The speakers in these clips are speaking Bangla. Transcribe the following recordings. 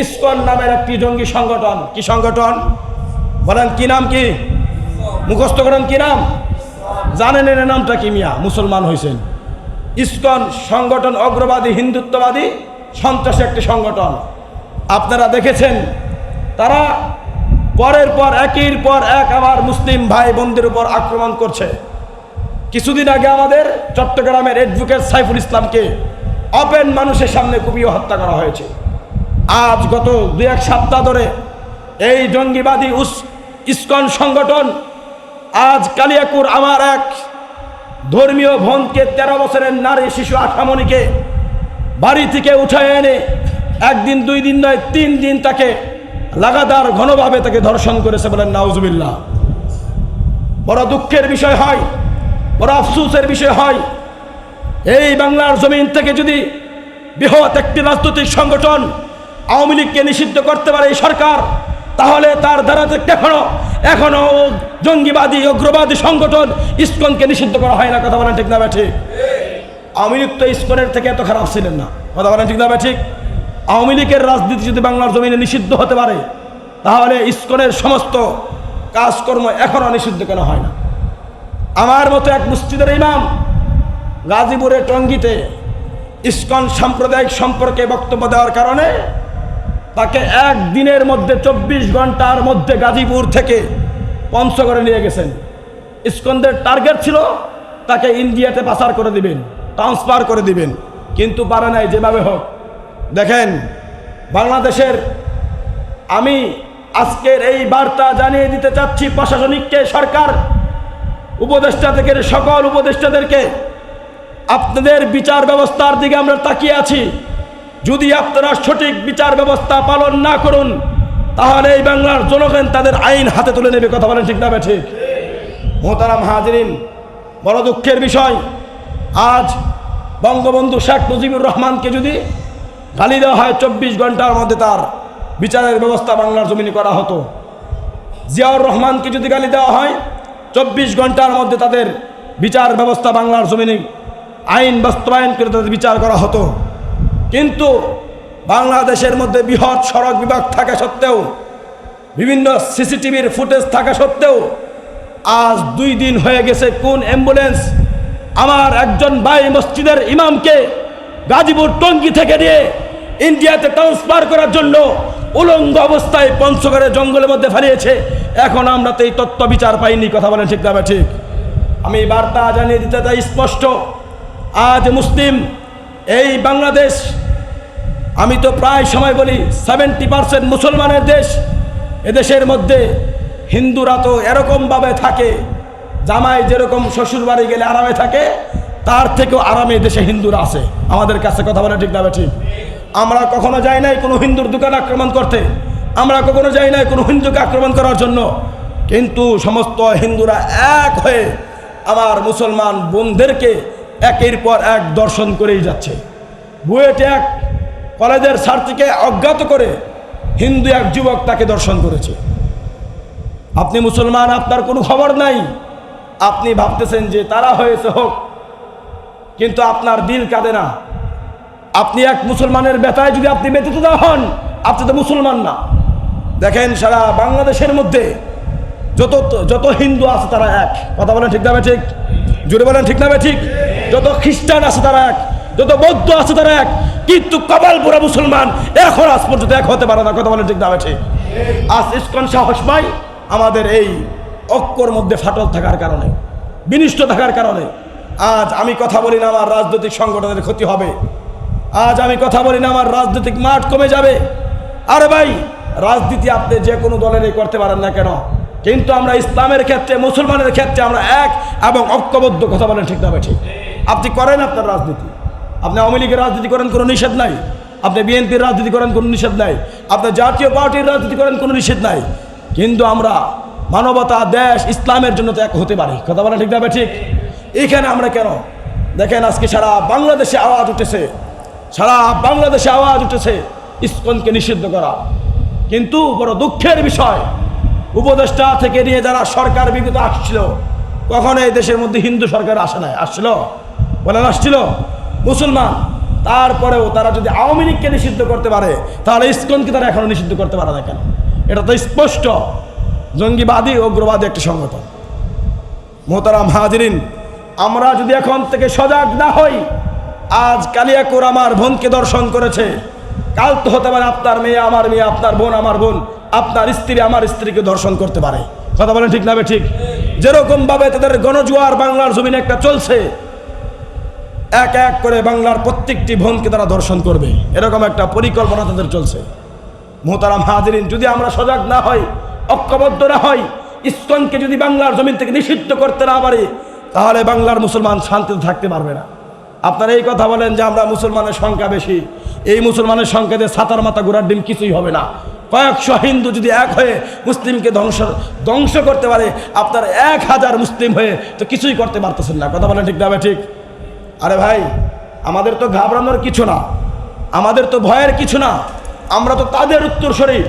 ইসকন নামের একটি জঙ্গি সংগঠন। কি সংগঠন? বলেন, কি নাম কি? মুখস্থ করেন, কি নাম? জানেন এর নামটা কি মিয়া? মুসলমান হয়েছেন ইস্কন সংগঠন অগ্রবাদী, হিন্দুত্ববাদী, সন্ত্রাসী একটি সংগঠন। আপনারা দেখেছেন, তারা পরের পর, একের পর এক আবার মুসলিম ভাই বোনদের উপর আক্রমণ করছে। কিছুদিন আগে আমাদের চট্টগ্রামের অ্যাডভোকেট সাইফুল ইসলামকে অপেন মানুষের সামনে কুপিয়ে হত্যা করা হয়েছে। আজ গত দু এক সপ্তাহ ধরে এই জঙ্গিবাদী ইস্কন সংগঠন আজ কালিয়াকুর আমার এক ধর্মীয় ভনকে তেরো বছরের নারী শিশু আঠামণিকে বাড়ি থেকে উঠায় এনে একদিন, দুই দিন নয়, তিন দিন তাকে লাগাতার ঘনভাবে তাকে ধর্ষণ করেছে বলেন নাউজুবিল্লাহ। বড় দুঃখের বিষয় হয়, বড় আফসুসের বিষয় হয়, এই বাংলার জমিন থেকে যদি বৃহৎ একটি রাজনৈতিক সংগঠন আওয়ামী লীগকে নিষিদ্ধ করতে পারে এই সরকার, তাহলে তার দ্বারা এখনও এখনও জঙ্গিবাদী, উগ্রবাদী সংগঠন ইস্কনকে নিষিদ্ধ করা হয় না, কথা বলেন ঠিক না ঠিক? আওয়ামী লীগ তো ইস্কনের থেকে এত খারাপ ছিলেন না, কথা বলেন ঠিক না ঠিক? আওয়ামী লীগের রাজনীতি যদি বাংলার জমিনে নিষিদ্ধ হতে পারে, তাহলে ইস্কনের সমস্ত কাজকর্ম এখনও নিষিদ্ধ কেন হয় না। আমার মতো এক মসজিদের ইমাম গাজীপুরে টঙ্গিতে ইস্কন সাম্প্রদায়িক সম্পর্কে বক্তব্য দেওয়ার কারণে তাকে এক দিনের মধ্যে চব্বিশ ঘণ্টার মধ্যে গাজীপুর থেকে পঞ্চগড়ে নিয়ে গেছেন। ইস্কনদের টার্গেট ছিল তাকে ইন্ডিয়াতে পাচার করে দিবেন ট্রান্সফার করে দিবেন, কিন্তু পারে নাই, যেভাবে হোক। দেখেন, বাংলাদেশের আমি আজকের এই বার্তা জানিয়ে দিতে চাচ্ছি প্রশাসনিককে, সরকার উপদেষ্টা থেকে সকল উপদেষ্টাদেরকে। আপনাদের বিচার ব্যবস্থার দিকে আমরা তাকিয়ে আছি। যদি আপনারা সঠিক বিচার ব্যবস্থা পালন না করুন, তাহলে এই বাংলার জনগণ তাদের আইন হাতে তুলে নেবে, কথা বলেন ঠিক না ঠিক? মোহতারাম হাজরিন, বড় দুঃখের বিষয়, আজ বঙ্গবন্ধু শেখ মুজিবুর রহমানকে যদি গালি দেওয়া হয় চব্বিশ ঘণ্টার মধ্যে তার বিচারের ব্যবস্থা বাংলার জমিনে করা হতো, জিয়াউর রহমানকে যদি গালি দেওয়া হয় চব্বিশ ঘণ্টার মধ্যে তাদের বিচার ব্যবস্থা বাংলার জমিনে আইন বাস্তবায়ন করে তাদের বিচার করা হতো কিন্তু বাংলাদেশের মধ্যে বৃহৎ সড়ক বিভাগ থাকা সত্ত্বেও, বিভিন্ন সিসিটিভির ফুটেজ থাকা সত্ত্বেও, আজ দুই দিন হয়ে গেছে কোন অ্যাম্বুলেন্স আমার একজন ভাই মসজিদের ইমামকে গাজীপুর টঙ্গি থেকে নিয়ে ইন্ডিয়াতে ট্রান্সফার করার জন্য উলঙ্গ অবস্থায় পঞ্চগড়ে জঙ্গলের মধ্যে ফেলিয়েছে। এখন আমরা তো এই তত্ত্ব বিচার পাইনি, কথা বলেন ঠিক না ঠিক? আমি বার্তা জানিয়ে দিতে চাই স্পষ্ট। আজ মুসলিম এই বাংলাদেশ আমি তো প্রায় সময় বলি সেভেন্টি পার্সেন্ট মুসলমানের দেশ, এদেশের মধ্যে হিন্দুরা তো এরকমভাবে থাকে, জামাই যেরকম শ্বশুর বাড়ি গেলে আরামে থাকে, তার থেকেও আরামে দেশে হিন্দুরা আছে। আমাদের কাছে কথা বলে ঠিক না ঠিক? আমরা কখনো যাই নাই কোনো হিন্দুর দোকান আক্রমণ করতে, আমরা কখনো যাই নাই কোনো হিন্দুকে আক্রমণ করার জন্য। কিন্তু সমস্ত হিন্দুরা এক হয়ে আমার মুসলমান বোনদেরকে একের পর এক দর্শন করেই যাচ্ছে। বুয়েটে এক কলেজের ছাত্রীকে অজ্ঞাত করে হিন্দু এক যুবক তাকে দর্শন করেছে। আপনি মুসলমান, আপনার কোনো খবর নাই। আপনি ভাবতেছেন যে তারা হয়েছে হোক, কিন্তু আপনার দিল কাঁদে না। আপনি এক মুসলমানের ব্যথায় যদি আপনি ব্যতীত না হন, আপনি তো মুসলমান না। দেখেন সারা বাংলাদেশের মধ্যে যত যত হিন্দু আছে তারা এক। কথা বলেন ঠিক না ঠিক? জুড়ে বলেন ঠিক না ঠিক? যত খ্রিস্টান আছে তারা এক। যত বৌদ্ধ আছে তারা এক। কিন্তু কপাল পুরা মুসলমান এখন আজ পর্যন্ত এক হতে পারে না, কথা বলে ঠিক না ঠিক আজ ইস্কন সাহস পাই আমাদের এই ঐক্যর মধ্যে ফাটল থাকার কারণে, বিনিষ্ট থাকার কারণে, আজ আমি কথা বলি না আমার রাজনৈতিক সংগঠনের ক্ষতি হবে, আজ আমি কথা বলি না আমার রাজনৈতিক মাঠ কমে যাবে। আরে ভাই, রাজনীতি আপনি যে কোনো দলেরই করতে পারেন না কেন? কিন্তু আমরা ইসলামের ক্ষেত্রে, মুসলমানের ক্ষেত্রে আমরা এক এবং ঐক্যবদ্ধ, কথা বলেন ঠিক না ঠিক আপনি করেন আপনার রাজনীতি? আপনি আওয়ামী লীগের রাজনীতি করেন কোনো নিষেধ নাই। আপনি বিএনপির রাজনীতি করেন কোনো নিষেধ নাই। আপনি জাতীয় পার্টির রাজনীতি করেন কোনো নিষেধ নাই। কিন্তু আমরা মানবতা, দেশ, ইসলামের জন্য তো এক হতে পারি। কথা বলেন ঠিক ঠিক। এখানে আমরা কেন? দেখেন আজকে সারা বাংলাদেশে আওয়াজ উঠেছে। সারা বাংলাদেশে আওয়াজ উঠেছে ইস্কনকে নিষিদ্ধ করা। কিন্তু বড় দুঃখের বিষয়, উপদেষ্টা থেকে নিয়ে যারা সরকার বিগত আসছিল, কখনো এই দেশের মধ্যে হিন্দু সরকার আসে নাই? আসছিল? বলেন, আসছিল? মুসলমান, তারপরেও তারা যদি আওয়ামী লীগকে নিষিদ্ধ করতে পারে, তাহলে ইসকনকে তারা এখনও নিষিদ্ধ করতে পারে না কেন? এটা তো স্পষ্ট। জঙ্গিবাদী, উগ্রবাদী একটি সংগঠন। মোহতারাম হাজরিন, আমরা যদি এখন থেকে সজাগ না হই, আজ কালিয়াকুর আমার বোনকে দর্শন করেছে। কাল তো হতে পারে আপনার মেয়ে, আমার মেয়ে, আপনার বোন, আমার বোন, আপনার স্ত্রী, আমার স্ত্রীকে দর্শন করতে পারে। কথা বলেন ঠিক না ঠিক? যেরকম ভাবে তাদের গণজুয়ার বাংলার জমিনে একটা চলছে এক এক করে বাংলার প্রত্যেকটি বোনকে তারা দর্শন করবে। এরকম একটা পরিকল্পনা তাদের চলছে। মোহতারাম হাজরিন, যদি আমরা সজাগ না হই, ঐক্যবদ্ধ না হই, ইসকনকে যদি বাংলার জমিন থেকে নিষিদ্ধ করতে না পারি, তাহলে বাংলার মুসলমান শান্তিতে থাকতে পারবে না। আপনারা এই কথা বলেন যে আমরা মুসলমানের সংখ্যা বেশি। এই মুসলমানের সংখ্যাতে সাতার মাথা গোড়ার ডিম কিছুই হবে না। কয়েকশো হিন্দু যদি এক হয়ে মুসলিমকে ধ্বংস ধ্বংস করতে পারে, আপনার এক হাজার মুসলিম হয়ে তো কিছুই করতে পারতেছেন না। কথা বলেন ঠিক না ঠিক? আরে ভাই, আমাদের তো ঘাবড়ানোর কিছু না। আমাদের তো ভয়ের কিছু না। আমরা তো তাদের উত্তরসরি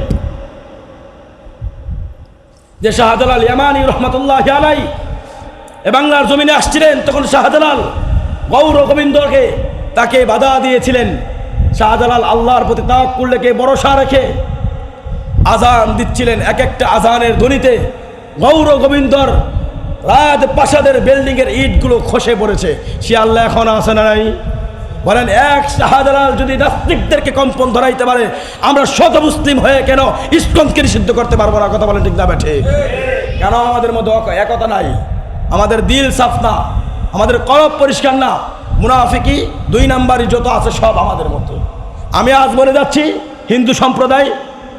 যে শাহজালাল ইয়ামানি রহমতুল্লাহ আলাই, এ বাংলার জমিনে আসছিলেন, তখন শাহজালাল গৌর গোবিন্দকে তাকে বাধা দিয়েছিলেন। শাহজালাল আল্লাহর প্রতি তাকুল্লেকে ভরসা রেখে আজান দিচ্ছিলেন এক একটা আজানের ধ্বনিতে। গৌর গোবিন্দর রাত প্রাসাদের বিল্ডিংয়ের ইটগুলো খসে পড়েছে। সে আল্লাহ এখন আসে না নাই? বলেন, এক শাহজালাল যদি নাস্তিকদেরকে কম্পন ধরাইতে পারে, আমরা শত মুসলিম হয়ে কেন ইস্কনকে নিষিদ্ধ করতে পারব না? কথা বলেন ঠিক না ঠিক কেন আমাদের মধ্যে একতা নাই? আমাদের দিল সাফ না, আমাদের কলব পরিষ্কার না। মুনাফিকি দুই নাম্বারই যত আছে সব আমাদের মতো আমি আজ বলে যাচ্ছি, হিন্দু সম্প্রদায়,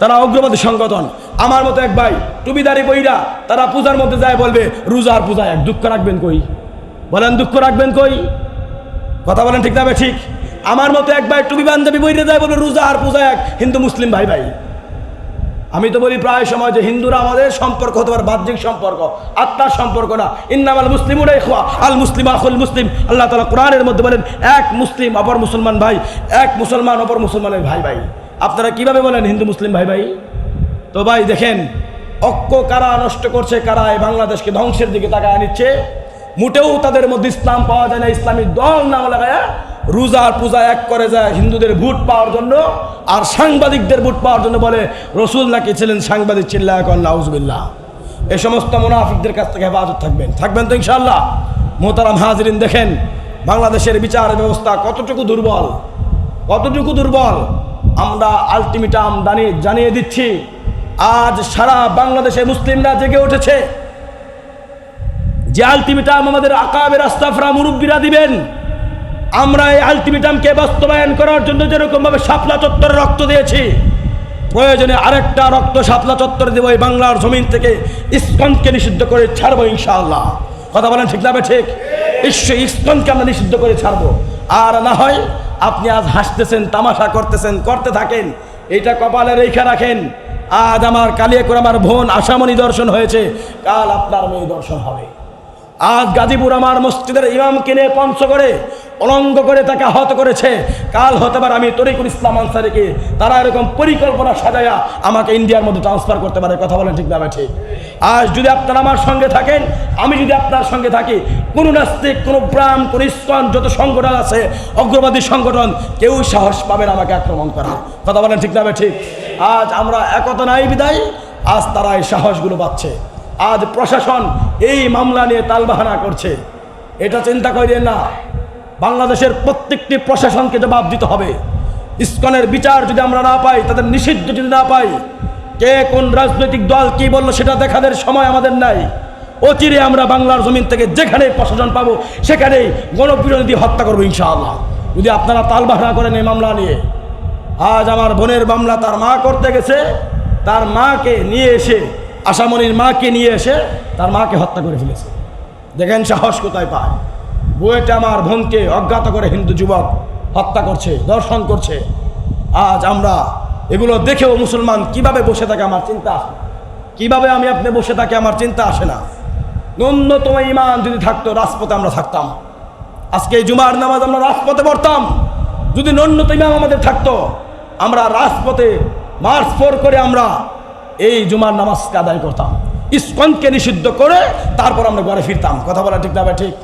তারা অগ্রবাদী সংগঠন আমার মতো এক ভাই টুবিদারি বইরা তারা পূজার মধ্যে যায় বলবে রোজার পূজা এক দুঃখ রাখবেন কই? বলেন, দুঃখ রাখবেন কই? কথা বলেন ঠিক না ঠিক? আমার মতো এক ভাই টুপি বান্ধবী বইরে যায় বলে রোজা আর পূজা এক হিন্দু মুসলিম ভাই ভাই। আমি তো বলি প্রায় সময় যে হিন্দুরা আমাদের সম্পর্ক হতে পারে, বাহ্যিক সম্পর্ক, আত্মার সম্পর্ক না। ইন্নামাল মুসলিম উড়াই খোয়া আল মুসলিম আখুল মুসলিম। আল্লাহ তালা কোরআনের মধ্যে বলেন, এক মুসলিম অপর মুসলমান ভাই, এক মুসলমান অপর মুসলমানের ভাই ভাই। আপনারা কীভাবে বলেন হিন্দু মুসলিম ভাই ভাই? তো ভাই দেখেন, অক্ষ কারা নষ্ট করছে, কারা এই বাংলাদেশকে ধ্বংসের দিকে তাকায় নিচ্ছে, মোটেও তাদের মধ্যে ইসলাম পাওয়া যায় না, ইসলামী দল নাম লাগায় রোজার পূজা এক করে যায় হিন্দুদের ভোট পাওয়ার জন্য, আর সাংবাদিকদের ভোট পাওয়ার জন্য বলে রসুল নাকি ছিলেন সাংবাদিক চিল্লা এখন নাউজবিল্লাহ। এ সমস্ত মুনাফিকদের কাছ থেকে হেফাজত থাকবেন। থাকবেন তো ইনশাল্লাহ মোহতারাম হাজরিন, দেখেন, বাংলাদেশের বিচার ব্যবস্থা কতটুকু দুর্বল কতটুকু দুর্বল, আমরা আলটিমেটাম জানিয়ে দিচ্ছি। আজ সারা বাংলাদেশে মুসলিমরা জেগে উঠেছে। যে আলটিমেটাম আমাদের আকাবের আস্তাফরা মুরব্বীরা দিবেন, আমরা এই আলটিমেটামকে বাস্তবায়ন করার জন্য যেরকমভাবে শাপলা চত্বরে রক্ত দিয়েছি, প্রয়োজনে আরেকটা রক্ত শাপলা চত্বর দেবো এই বাংলার জমিন থেকে ইস্কনকে নিষিদ্ধ করে ছাড়বো ইনশাআল্লাহ। কথা বলেন ঠিক না ঠিক? ঈশ্ব ইস্কনকে আমরা নিষিদ্ধ করে ছাড়বো। আর না হয় আপনি আজ হাসতেছেন, তামাশা করতেছেন, করতে থাকেন এটা কপালে রেখে রাখেন। আজ আমার কালিয়াকুর আমার বোন আশামণি দর্শন হয়েছে। কাল আপনার মেয়ে দর্শন হবে। আজ গাজীপুর আমার মসজিদের ইমাম কিনে পঞ্চ করে অলঙ্গ করে তাকে আহত করেছে। কাল হতে পারে আমি তরিকুল ইসলাম আনসারিকে তারা এরকম পরিকল্পনা সাজায়া আমাকে ইন্ডিয়ার মধ্যে ট্রান্সফার করতে পারে। কথা বলেন ঠিক না ঠিক। আজ যদি আপনারা আমার সঙ্গে থাকেন, আমি যদি আপনার সঙ্গে থাকি, কোনো নাস্তিক, কোনো প্রাণ কোনো ইস্কন, যত সংগঠন আছে, অগ্রবাদী সংগঠন, কেউ সাহস পাবেন আমাকে আক্রমণ করা কথা বলেন ঠিক না ঠিক। আজ আমরা একতা নাই বিদায়, আজ তারা এই সাহসগুলো পাচ্ছে। আজ প্রশাসন এই মামলা নিয়ে তালবাহানা করছে। এটা চিন্তা করেন না, বাংলাদেশের প্রত্যেকটি প্রশাসনকে জবাব দিতে হবে। ইস্কনের বিচার যদি আমরা না পাই, তাদের নিষিদ্ধ যদি না পাই, কে কোন রাজনৈতিক দল কি বলল সেটা দেখাদের সময় আমাদের নাই। অচিরে আমরা বাংলার জমিন থেকে যেখানে প্রশাসন পাবো, সেখানেই গণবিরোধী হত্যা করব ইনশাআল্লাহ। যদি আপনারা তালবাহানা করেন এই মামলা নিয়ে। আজ আমার বোনের মামলা তার মা করতে গেছে। তার মাকে নিয়ে এসে, আশামণির মাকে নিয়ে এসে তার মাকে হত্যা করে ফেলেছে। দেখেন সাহস কোথায় পায়। বুয়েটে আমার বোনকে অজ্ঞাত করে হিন্দু যুবক হত্যা করছে দর্শন করছে। আজ আমরা এগুলো দেখেও মুসলমান কীভাবে বসে থাকে আমার চিন্তা আসে। কীভাবে আমি আপনি বসে থাকি আমার চিন্তা আসে না। ন্যূনতম ইমান যদি থাকতো, রাজপথে আমরা থাকতাম। আজকে এই জুমার নামাজ আমরা রাজপথে পড়তাম। যদি ন্যূনতম ইমাম আমাদের থাকতো আমরা রাজপথে মার্চ ফোর করে আমরা এই জুমার নামাজকে আদায় করতাম। ইস্কনকে নিষিদ্ধ করে তারপর আমরা ঘরে ফিরতাম। কথা বলা ঠিক না ভাই, ঠিক?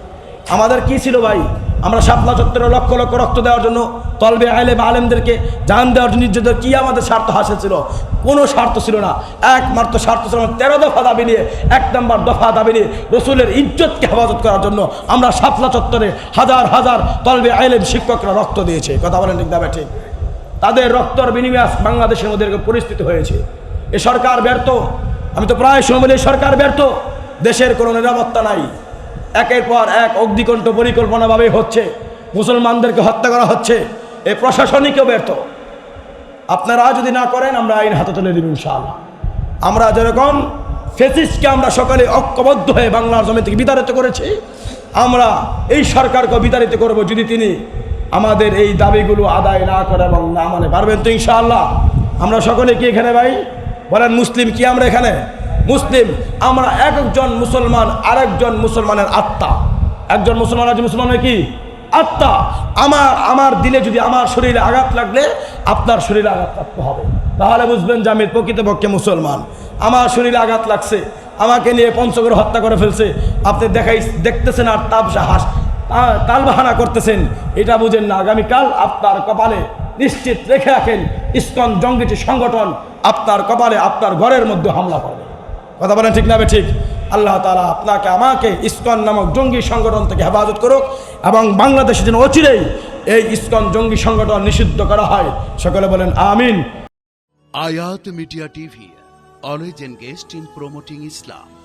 আমাদের কি ছিল ভাই? আমরা শাপলা চত্বরে লক্ষ লক্ষ রক্ত দেওয়ার জন্য তলবে আইলে বা আলেমদেরকে জান দেওয়ার জন্য নির্যাতন কী আমাদের স্বার্থ হাসিল ছিল? কোনো স্বার্থ ছিল না। একমাত্র স্বার্থ ছিল তেরো দফা দাবি নিয়ে, এক নম্বর দফা দাবি নিয়ে রসুলের ইজ্জতকে হেফাজত করার জন্য আমরা শাপলা চত্বরে হাজার হাজার তলবে আইলেম শিক্ষকরা রক্ত দিয়েছে। কথা বলেন ঠিক দাবে ঠিক? তাদের রক্তর বিনিময়ে বাংলাদেশের মধ্যে পরিস্থিতি হয়েছে। এ সরকার ব্যর্থ। আমি তো প্রায় সময় বলি সরকার ব্যর্থ। দেশের কোনো নিরাপত্তা নাই। একের পর এক অগ্নিকণ্ঠ পরিকল্পনাভাবে হচ্ছে। মুসলমানদেরকে হত্যা করা হচ্ছে। এ প্রশাসনিকও ব্যর্থ। আপনারা যদি না করেন, আমরা আইন হাতে তুলে দিব ইনশাআল্লাহ। আমরা যেরকম ফেসিসকে আমরা সকালে ঐক্যবদ্ধ হয়ে বাংলার জমি থেকে বিতাড়িত করেছি, আমরা এই সরকারকে বিতাড়িত করব যদি তিনি আমাদের এই দাবিগুলো আদায় না করে এবং না মানে পারবেন তো ইনশাআল্লাহ। আমরা সকলে কি এখানে ভাই? বলেন, মুসলিম কি আমরা এখানে? মুসলিম, আমরা এক একজন মুসলমান, আরেকজন মুসলমানের আত্মা। একজন মুসলমান আছে মুসলমানের কি? আত্মা। আমার আমার দিলে যদি আমার শরীরে আঘাত লাগলে আপনার শরীরে আঘাত লাগতে হবে। তাহলে বুঝবেন যে আমি প্রকৃতপক্ষে মুসলমান। আমার শরীরে আঘাত লাগছে, আমাকে নিয়ে পঞ্চগড় হত্যা করে ফেলছে। আপনি দেখাই দেখতেছেন আর তাপসা হাস তাল বাহানা করতেছেন। এটা বুঝেন না। আগামীকাল আপনার কপালে নিশ্চিত রেখে রাখেন ইস্কন জঙ্গিটি সংগঠন। আপনার কপালে আপনার ঘরের মধ্যে হামলা করবে। কথা বলেন ঠিক না ঠিক? আল্লাহ তালা আপনাকে আমাকে ইস্কন নামক জঙ্গি সংগঠন থেকে হেফাজত করুক এবং বাংলাদেশে যেন অচিরেই এই ইস্কন জঙ্গি সংগঠন নিষিদ্ধ করা হয়। সকলে বলেন আমিন। Ayat Media TV, always engaged in promoting Islam.